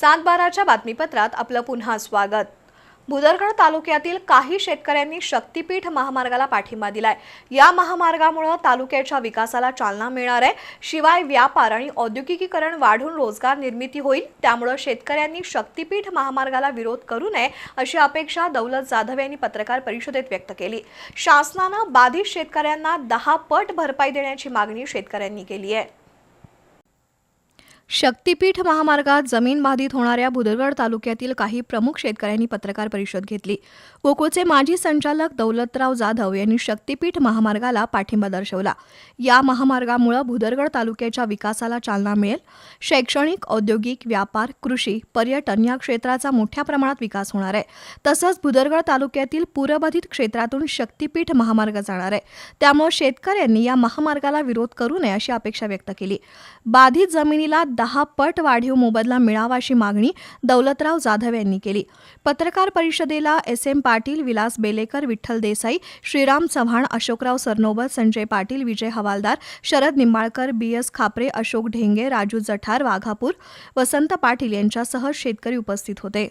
सातबाराच्या बातमीपत्रात आपलं पुन्हा स्वागत. भुदरगड तालुक्यातील काही शेतकऱ्यांनी शक्तीपीठ महामार्गाला पाठिंबा दिलाय. या महामार्गामुळे तालुक्याच्या विकासाला चालना मिळणार आहे. शिवाय व्यापार आणि औद्योगिकीकरण वाढून रोजगार निर्मिती होईल. त्यामुळे शेतकऱ्यांनी शक्तीपीठ महामार्गाला विरोध करू नये अशी अपेक्षा दौलत जाधव यांनी पत्रकार परिषदेत व्यक्त केली. शासनानं बाधित शेतकऱ्यांना दहा पट भरपाई देण्याची मागणी शेतकऱ्यांनी केली आहे. शक्तीपीठ महामार्गात जमीन बाधित होणाऱ्या बुदरगड तालुक्यातील काही प्रमुख शेतकऱ्यांनी पत्रकार परिषद घेतली. गोकुळचे माजी संचालक दौलतराव जाधव यांनी शक्तीपीठ महामार्गाला पाठिंबा दर्शवला. या महामार्गामुळे भुदरगड तालुक्याच्या विकासाला चालना मिळेल. शैक्षणिक औद्योगिक व्यापार कृषी पर्यटन या क्षेत्राचा मोठ्या प्रमाणात विकास होणार आहे. तसंच भुदरगड तालुक्यातील पूरबाधित क्षेत्रातून शक्तीपीठ महामार्ग जाणार आहे. त्यामुळे शेतकऱ्यांनी या महामार्गाला विरोध करू नये अशी अपेक्षा व्यक्त केली. बाधित जमिनीला दहा पट वाढीव मोबदला मिळावा अशी मागणी दौलतराव जाधव यांनी केली. पत्रकार परिषदेला S M Patil Vilas Belekar Vitthal Desai Shriram Chavan Ashokrao Sarnobat Sanjay Patil Vijay Hawaldar Sharad Nimbalkar B S Khapre Ashok Dhenge Raju Jathar Waghapur Vasant Patil यांच्यासह शेतकरी उपस्थित होते.